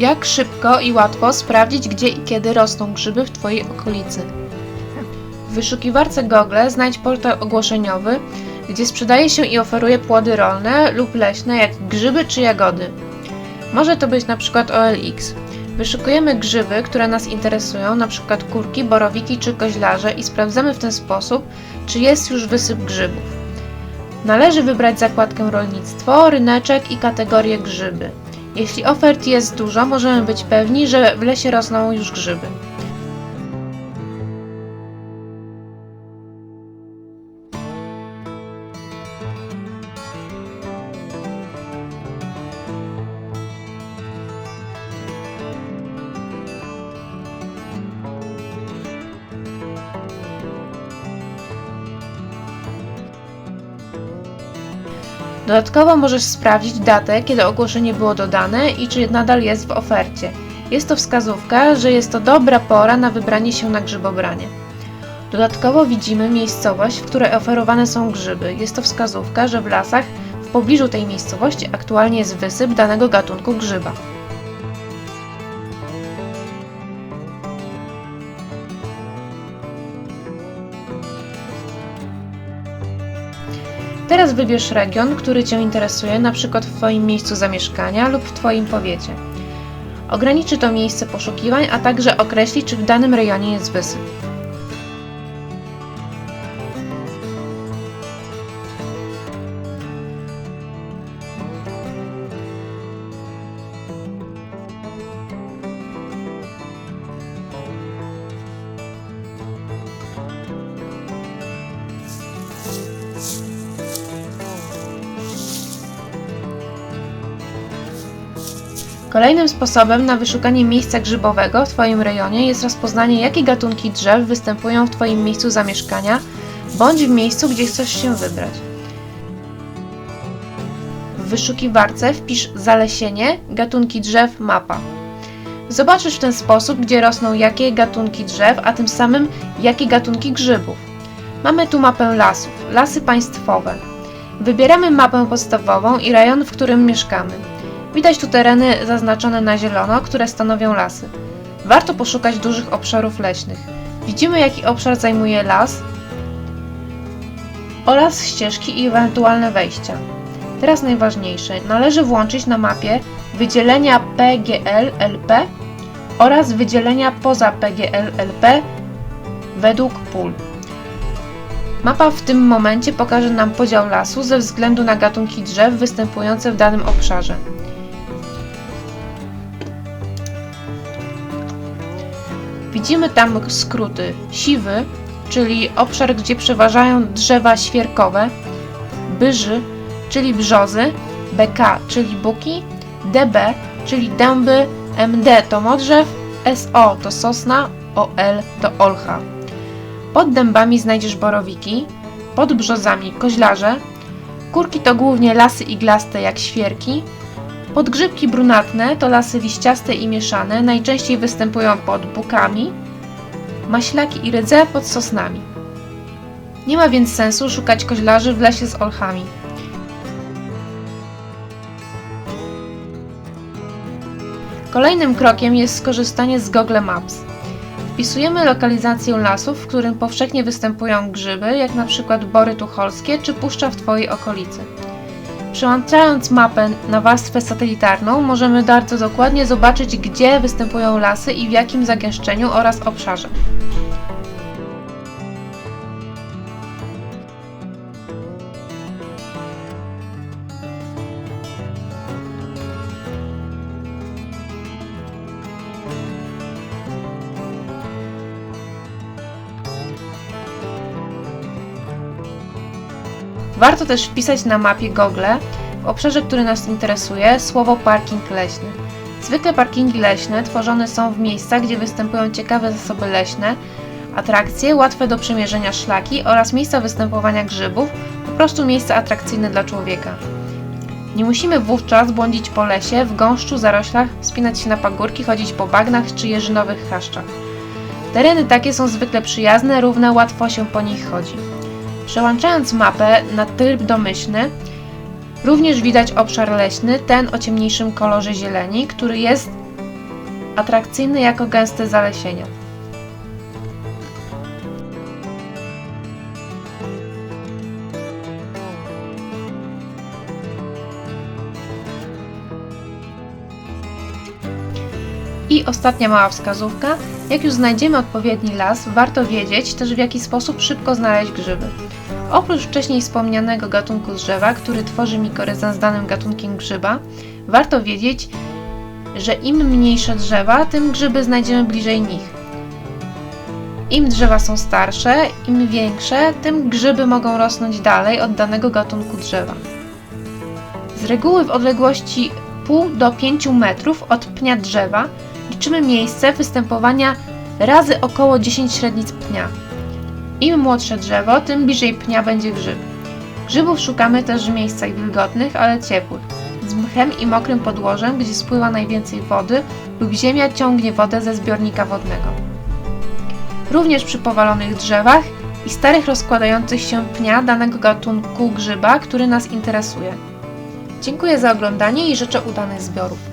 Jak szybko i łatwo sprawdzić, gdzie i kiedy rosną grzyby w Twojej okolicy? W wyszukiwarce Google znajdź portal ogłoszeniowy, gdzie sprzedaje się i oferuje płody rolne lub leśne, jak grzyby czy jagody. Może to być przykład OLX. Wyszukujemy grzyby, które nas interesują, przykład kurki, borowiki czy koźlarze i sprawdzamy w ten sposób, czy jest już wysyp grzybów. Należy wybrać zakładkę rolnictwo, ryneczek i kategorię grzyby. Jeśli ofert jest dużo, możemy być pewni, że w lesie rosną już grzyby. Dodatkowo możesz sprawdzić datę, kiedy ogłoszenie było dodane i czy nadal jest w ofercie. Jest to wskazówka, że jest to dobra pora na wybranie się na grzybobranie. Dodatkowo widzimy miejscowość, w której oferowane są grzyby. Jest to wskazówka, że w lasach w pobliżu tej miejscowości aktualnie jest wysyp danego gatunku grzyba. Wybierz region, który Cię interesuje, przykład w Twoim miejscu zamieszkania lub w Twoim powiecie. Ograniczy to miejsce poszukiwań, a także określi, czy w danym rejonie jest wysyp. Kolejnym sposobem na wyszukanie miejsca grzybowego w Twoim rejonie jest rozpoznanie, jakie gatunki drzew występują w Twoim miejscu zamieszkania bądź w miejscu, gdzie chcesz się wybrać. W wyszukiwarce wpisz zalesienie, gatunki drzew, mapa. Zobaczysz w ten sposób, gdzie rosną jakie gatunki drzew, a tym samym jakie gatunki grzybów. Mamy tu mapę lasów, lasy państwowe. Wybieramy mapę podstawową i rejon, w którym mieszkamy. Widać tu tereny zaznaczone na zielono, które stanowią lasy. Warto poszukać dużych obszarów leśnych. Widzimy, jaki obszar zajmuje las oraz ścieżki i ewentualne wejścia. Teraz najważniejsze. Należy włączyć na mapie wydzielenia PGL-LP oraz wydzielenia poza PGL-LP według pól. Mapa w tym momencie pokaże nam podział lasu ze względu na gatunki drzew występujące w danym obszarze. Widzimy tam skróty siwy, czyli obszar, gdzie przeważają drzewa świerkowe, byży, czyli brzozy, BK, czyli buki, DB, czyli dęby, MD to modrzew, SO to sosna, OL to olcha. Pod dębami znajdziesz borowiki, pod brzozami koźlarze, kurki to głównie lasy iglaste jak świerki, Podgrzybki brunatne to lasy liściaste i mieszane, najczęściej występują pod bukami, maślaki i rydze pod sosnami. Nie ma więc sensu szukać koźlarzy w lesie z olchami. Kolejnym krokiem jest skorzystanie z Google Maps. Wpisujemy lokalizację lasu, w którym powszechnie występują grzyby, jak na przykład bory tucholskie czy puszcza w Twojej okolicy. Przełączając mapę na warstwę satelitarną, możemy bardzo dokładnie zobaczyć, gdzie występują lasy i w jakim zagęszczeniu oraz obszarze. Warto też wpisać na mapie Google w obszarze, który nas interesuje, słowo parking leśny. Zwykle parkingi leśne tworzone są w miejscach, gdzie występują ciekawe zasoby leśne, atrakcje, łatwe do przemierzenia szlaki oraz miejsca występowania grzybów, po prostu miejsca atrakcyjne dla człowieka. Nie musimy wówczas błądzić po lesie, w gąszczu, zaroślach, wspinać się na pagórki, chodzić po bagnach czy jeżynowych chaszczach. Tereny takie są zwykle przyjazne, równe, łatwo się po nich chodzi. Przełączając mapę na tryb domyślny, również widać obszar leśny, ten o ciemniejszym kolorze zieleni, który jest atrakcyjny jako gęste zalesienia. I ostatnia mała wskazówka. Jak już znajdziemy odpowiedni las, warto wiedzieć też w jaki sposób szybko znaleźć grzyby. Oprócz wcześniej wspomnianego gatunku drzewa, który tworzy mikorezę z danym gatunkiem grzyba, warto wiedzieć, że im mniejsze drzewa, tym grzyby znajdziemy bliżej nich. Im drzewa są starsze, im większe, tym grzyby mogą rosnąć dalej od danego gatunku drzewa. Z reguły w odległości pół do 5 metrów od pnia drzewa liczymy miejsce występowania razy około 10 średnic pnia. Im młodsze drzewo, tym bliżej pnia będzie grzyb. Grzybów szukamy też w miejscach wilgotnych, ale ciepłych, z mchem i mokrym podłożem, gdzie spływa najwięcej wody lub ziemia ciągnie wodę ze zbiornika wodnego. Również przy powalonych drzewach i starych rozkładających się pnia danego gatunku grzyba, który nas interesuje. Dziękuję za oglądanie i życzę udanych zbiorów.